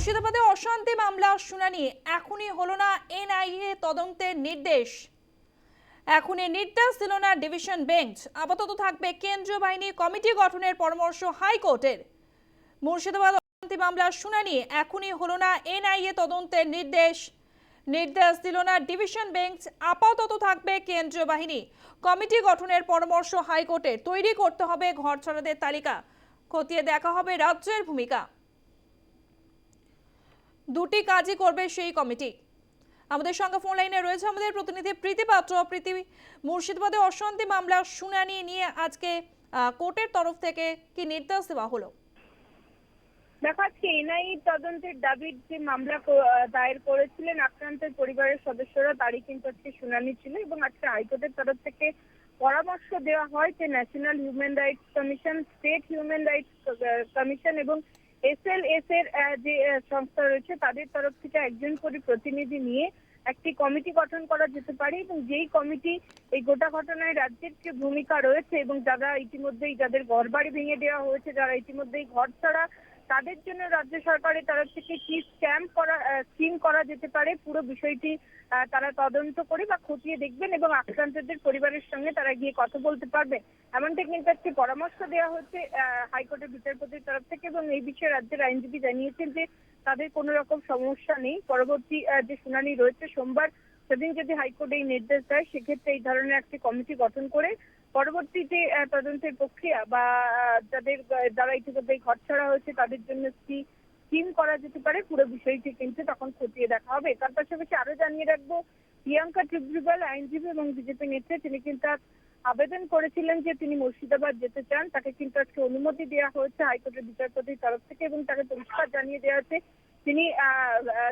মুর্শিদাবাদে অশান্তি মামলা শুনানি। এখনই হলো না এনআইএ তদন্তের নির্দেশ। এখনই নির্দেশ দিল না ডিভিশন বেঞ্চ। আপাতত থাকবে কেন্দ্রীয় বাহিনী কমিটি গঠনের পরামর্শ হাইকোর্টের। মুর্শিদাবাদ অশান্তি মামলার শুনানি। এখনই হলো না এনআইএ তদন্তের নির্দেশ। নির্দেশ দিল না ডিভিশন বেঞ্চ। আপাতত থাকবে কেন্দ্রীয় বাহিনী। কমিটি গঠনের পরামর্শ হাইকোর্টের। তৈরি করতে হবে ঘরছাড়াদের তালিকা। খতিয়ে দেখা হবে রাজ্যের ভূমিকা। দুটি কাজই করবে সেই কমিটি। আমাদের সঙ্গে ফোন লাইনে রয়েছে আমাদের প্রতিনিধি প্রীতি পাত্র। প্রীতি, মুর্শিদাবাদে অশান্তি মামলা, শুনানি নিয়ে আজকে কোর্টের তরফ থেকে কি নির্দেশ দেওয়া হলো? দেখা যাচ্ছে এনআই তদন্তের দাবির যে মামলা দায়ের করেছিলেন আক্রান্তের পরিবারের সদস্যরা, তারই কিন্তু আজকে শুনানি ছিল এবং আজকে হাইকোর্টের তরফ থেকে পরামর্শ দেওয়া হয় যে national human rights commission state human rights commission এবং এসএলএস এর যে সংস্থা রয়েছে তাদের তরফ থেকে একজন করে প্রতিনিধি নিয়ে একটি কমিটি গঠন করা যেতে পারে এবং যেই কমিটি এই গোটা ঘটনায় রাজ্যের যে ভূমিকা রয়েছে এবং যারা ইতিমধ্যেই যাদের ঘরবাড়ি ভেঙে দেওয়া হয়েছে, যারা ইতিমধ্যেই ঘর ছাড়া তাদের জন্য রাজ্য সরকারের তরফ থেকে কি স্ক্যাম করা স্কিম করা যেতে পারে? পুরো বিষয়টি তারা তদন্ত করে বা খতিয়ে দেখবেন এবং আক্রান্তদের পরিবারের সঙ্গে তারা গিয়ে কথা বলতে পারবেন এমনটা কিন্তু একটি পরামর্শ দেওয়া হচ্ছে হাইকোর্টের বিচারপতির তরফ থেকে এবং এই বিষয়ে রাজ্যের আইনজীবী জানিয়েছেন যে তাদের কোনো রকম সমস্যা নেই। পরবর্তী যে শুনানি রয়েছে সোমবার, সেদিন যদি হাইকোর্ট এই নির্দেশ দেয়, সেক্ষেত্রে এই ধরনের একটি কমিটি গঠন করে পরবর্তী যে তদন্তের প্রক্রিয়া বা যাদের যারা ইতিমধ্যে ঘর ছাড়া হয়েছে, তাদের জন্য কি স্কিম করা যেতে পারে? পুরো বিষয়টি কিন্তু তখন খতিয়ে দেখা হবে। তার পাশাপাশি আরও জানিয়ে রাখব, প্রিয়াঙ্কা ট্রিব্যুনাল আইনজীবী এবং বিজেপি নেত্রী, তিনি কিন্তু আজ আবেদন করেছিলেন যে তিনি মুর্শিদাবাদ যেতে চান। তাকে কিন্তু আজকে অনুমতি দেওয়া হয়েছে হাইকোর্টের বিচারপতির তরফ থেকে এবং তাকে পরিষ্কার জানিয়ে দেওয়া হয়েছে তিনি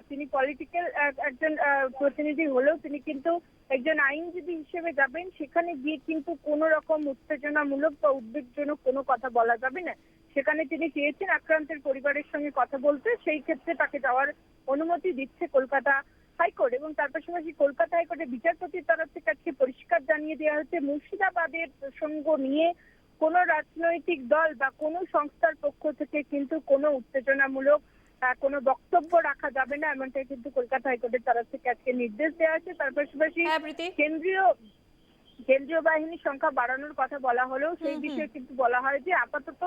তিনি পলিটিক্যাল একজন প্রতিনিধি হলেও তিনি কিন্তু একজন আইনজীবী হিসেবে যাবেন। সেখানে গিয়ে কিন্তু কোনো রকম উত্তেজনামূলক বা উদ্বেগজনক কোনো কথা বলা যাবে না। সেখানে তিনি চেয়েছেন আক্রান্তের পরিবারের সঙ্গে কথা বলতে। সেই ক্ষেত্রে তাকে যাওয়ার অনুমতি দিচ্ছে কলকাতা হাইকোর্ট এবং তার পাশাপাশি কলকাতা হাইকোর্টের বিচারপতির তরফ থেকে আজকে পরিষ্কার জানিয়ে দেওয়া হয়েছে, মুর্শিদাবাদের প্রসঙ্গ নিয়ে কোনো রাজনৈতিক দল বা কোনো সংস্থার পক্ষ থেকে কিন্তু কোনো উত্তেজনামূলক কোনো বক্তব্য রাখা যাবে না এমনটাই কিন্তু কলকাতা হাইকোর্টের তরফ থেকে আজকে নির্দেশ দেওয়া আছে তার পাশাপাশি হ্যাঁ কেন্দ্রীয় কেন্দ্রীয় বাহিনীর সংখ্যা বাড়ানোর কথা বলা হলেও সেই। বিষয়ে কিন্তু বলা হয় যে আপাতত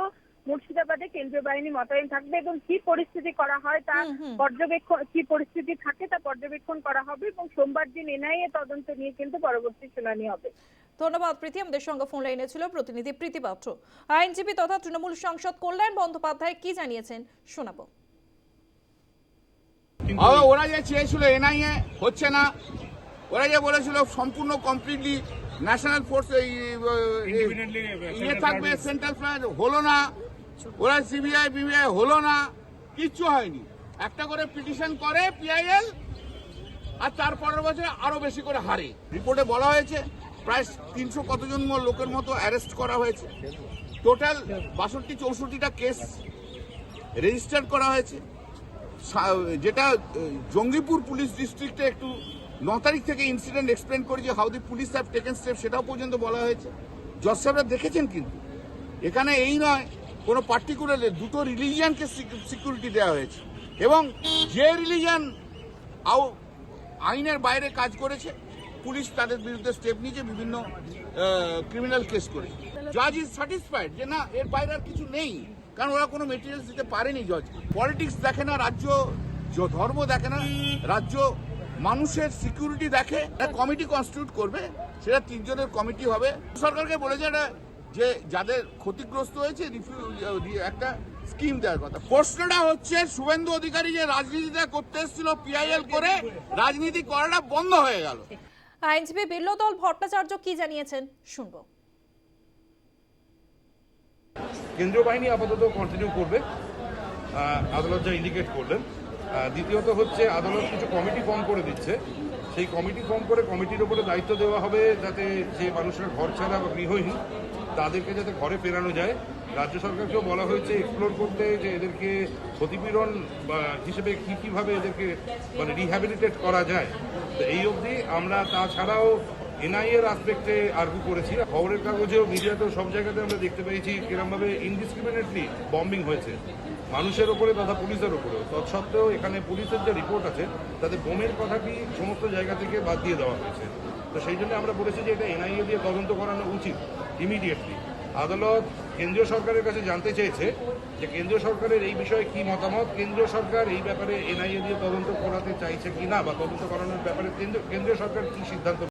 মুর্শিদাবাদে কেন্দ্রীয় বাহিনী মোতায়েন থাকবে এবং কি পরিস্থিতি করা হয় তা। পর্যবেক্ষণ কি পরিস্থিতি থাকে তা পর্যবেক্ষণ করা হবে এবং সোমবার দিন এনআইএ তদন্ত নিয়ে কিন্তু পরবর্তী শুনানি হবে। ধন্যবাদ প্রীতি। আমাদের সঙ্গে ফোন লাইনে ছিল প্রতিনিধি প্রীতি পাত্র। আইনজীবী তথা তৃণমূল সাংসদ কল্যাণ বন্দ্যোপাধ্যায় কি জানিয়েছেন শোনাবো। ওরা যে চেয়েছিল এনআইএ হচ্ছে না। ওরা যে বলেছিল সম্পূর্ণ কমপ্লিটলি ন্যাশনাল ফোর্স ইয়ে থাকবে সেন্ট্রাল ফ্লাইট হলো না। ওরা সিবিআই বিবিআই হলো না। কিচ্ছু হয়নি। একটা করে পিটিশন করে পিআইএল আর তার পরের বছর আরও বেশি করে হারে। রিপোর্টে বলা হয়েছে প্রায় তিনশো কতজন লোকের মতো অ্যারেস্ট করা হয়েছে। টোটাল বাষট্টি চৌষট্টিটা কেস রেজিস্টার করা হয়েছে। যেটা জঙ্গিপুর পুলিশ ডিস্ট্রিক্টে একটু ন তারিখ থেকে ইনসিডেন্ট এক্সপ্লেন করে যে how the police have taken step সেটাও পর্যন্ত বলা হয়েছে। জজ সাহেবরা দেখেছেন কিন্তু। এখানে এই নয়, কোনো পার্টিকুলার দুটো রিলিজিয়ানকে সিকিউরিটি দেওয়া হয়েছে। এবং যে রিলিজিয়ান আও, আইনের বাইরে কাজ করেছে, পুলিশ তাদের বিরুদ্ধে স্টেপ নিয়েছে, বিভিন্ন ক্রিমিনাল কেস করে জাজ ইজ স্যাটিসফাইড যে না, এর বাইরে আর কিছু নেই। কারণ ওরা কোনো মেটেরিয়ালস দিতে পারেনি জজ পলিটিক্স দেখে না, রাজ্য ধর্ম দেখে না, রাজ্য মানুষের সিকিউরিটি দেখে। একটা কমিটি কনস্টিটিউট করবে, সেটা তিনজনের কমিটি হবে। সরকারকে বলেছে এটা যে, যাদের ক্ষতিগ্রস্ত হয়েছে একটা স্কিম দেওয়ার কথা। প্রশ্নটা হচ্ছে, শুভেন্দু অধিকারী যে রাজনীতিটা করতে এসেছিল পিআইএল করে, রাজনীতি করাটা বন্ধ হয়ে গেল। আইনজীবী বিল্লদল ভট্টাচার্য কি জানিয়েছেন? শুনব। কেন্দ্রীয় বাহিনী আপাতত কন্টিনিউ করবে। আদালত যা ইন্ডিকেট করলেন। দ্বিতীয়ত হচ্ছে আদালত কিছু কমিটি ফর্ম করে দিচ্ছে। সেই কমিটি ফর্ম করে কমিটির ওপরে দায়িত্ব দেওয়া হবে যাতে যে মানুষের ঘর ছাড়া বা গৃহহীন, তাদেরকে যাতে ঘরে ফেরানো যায়। রাজ্য সরকারকেও বলা হয়েছে এক্সপ্লোর করতে যে এদেরকে ক্ষতিপূরণ বা হিসেবে কী, কীভাবে এদেরকে মানে রিহ্যাবিলিটেট করা যায়। তো এই অবধি আমরা তাছাড়াও এনআইএ এর আসপেক্টে আর্গু করেছি। খবরের কাগজেও, মিডিয়াতেও সব জায়গাতে আমরা দেখতে পেয়েছি কিরমভাবে ইনডিসক্রিমিনেটলি বম্বিং হয়েছে। মানুষের ওপরে তথা পুলিশের ওপরেও। তৎসত্ত্বেও এখানে পুলিশের যে রিপোর্ট আছে, তাতে বোমের কথাটি সমস্ত জায়গা থেকে বাদ দিয়ে দেওয়া হয়েছে। তো সেই জন্য আমরা বলেছি যে এটা এনআইএ দিয়ে তদন্ত করানো উচিত ইমিডিয়েটলি আদালত কেন্দ্রীয় সরকারের কাছে জানতে চেয়েছে যে কেন্দ্রীয় সরকারের এই বিষয়ে কি মতামত, কেন্দ্রীয় সরকার এই ব্যাপারে এনআইএ দিয়ে তদন্ত করাতে চাইছে কি না বা তদন্ত করানোর ব্যাপারে কেন্দ্র- কেন্দ্রীয় সরকার কি সিদ্ধান্ত